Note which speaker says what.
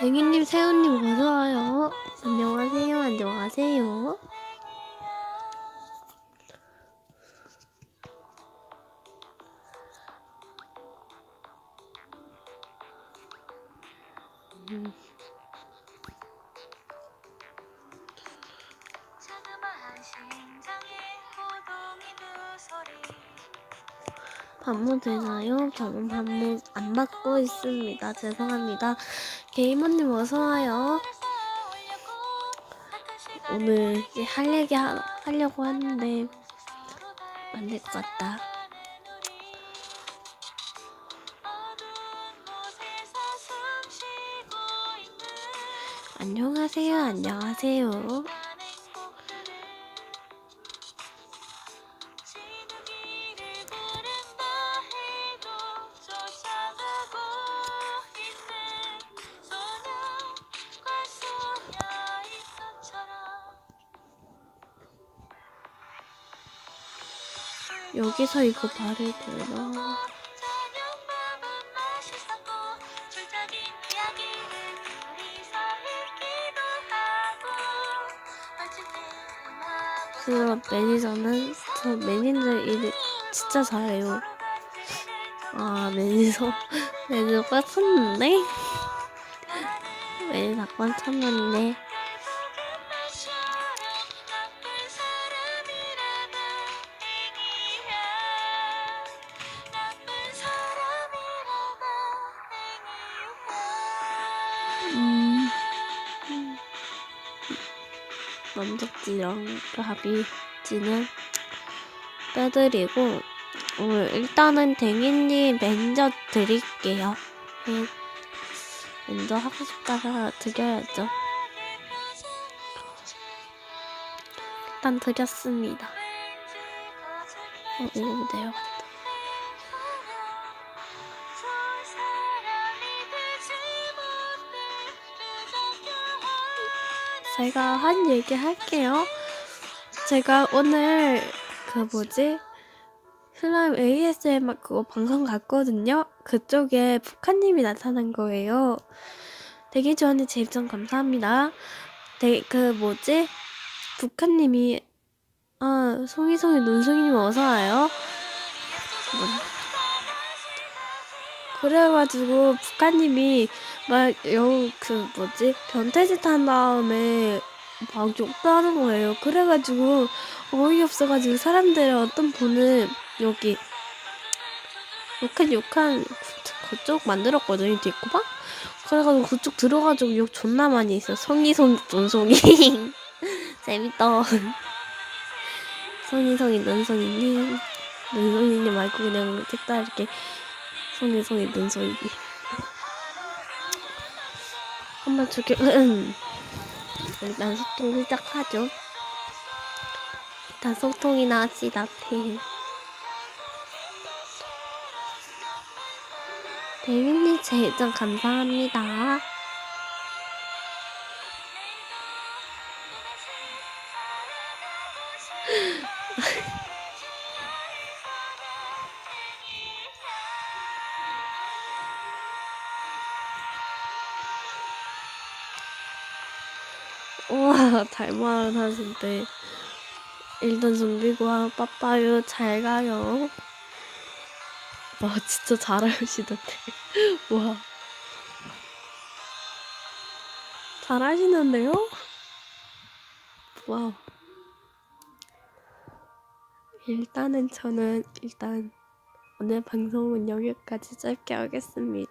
Speaker 1: 댕이님, 새우님 어서와요. 안녕하세요, 안녕하세요.
Speaker 2: 소리
Speaker 1: 반모 되나요? 저는 반모 안 받고 있습니다. 죄송합니다. 게이머님 어서와요. 오늘 이제 할 얘기 하, 하려고 하는데 안 될 것 같다. 안녕하세요, 안녕하세요. 여기서 이거
Speaker 2: 하고 마침
Speaker 1: 그 매니저는 저 매니저 일 진짜 잘해요. 아 매니저. 매니저 꽉 찼는데? 매니저 꽉 찼는데 만족지랑 가비지는 빼드리고 오늘 일단은 댕이님 매니저 드릴게요. 네, 매니저 하고 싶다가 드려야죠. 일단 드렸습니다. 어, 이거 내려갔 제가 한 얘기 할게요. 제가 오늘 그 뭐지? 슬라임 ASMR 그거 방송 갔거든요. 그쪽에 북한님이 나타난 거예요. 되게 좋은데 제 입장 감사합니다. 되게 그 뭐지? 북한님이 아 송이송이 눈송이님 어서 와요. 뭐. 그래가지고 북한님이 막여그 뭐지? 변태짓 한 다음에 막 욕도 하는 거예요. 그래가지고 어이없어가지고 사람들의 어떤 분은 여기 욕한 욕한 그- 그쪽 만들었거든요 뒷코방 그래가지고 그쪽 들어가지고 욕 존나 많이 있어 송이송 눈송이 재밌다. 송이송이 눈송이님. 눈송이님 말고 그냥 셋다 이렇게 송이송이 눈송이. 한번 저기 일단 소통 시작하죠. 일단 소통이나 합시다 테 대윤님 제일점 감사합니다 우와 닮아요 사진때 일단 좀비고 빠빠요 잘 가요. 와 진짜 잘 알시던데. 와. 잘하시는데요? 와우. 일단은 저는 일단 오늘 방송은 여기까지 짧게 하겠습니다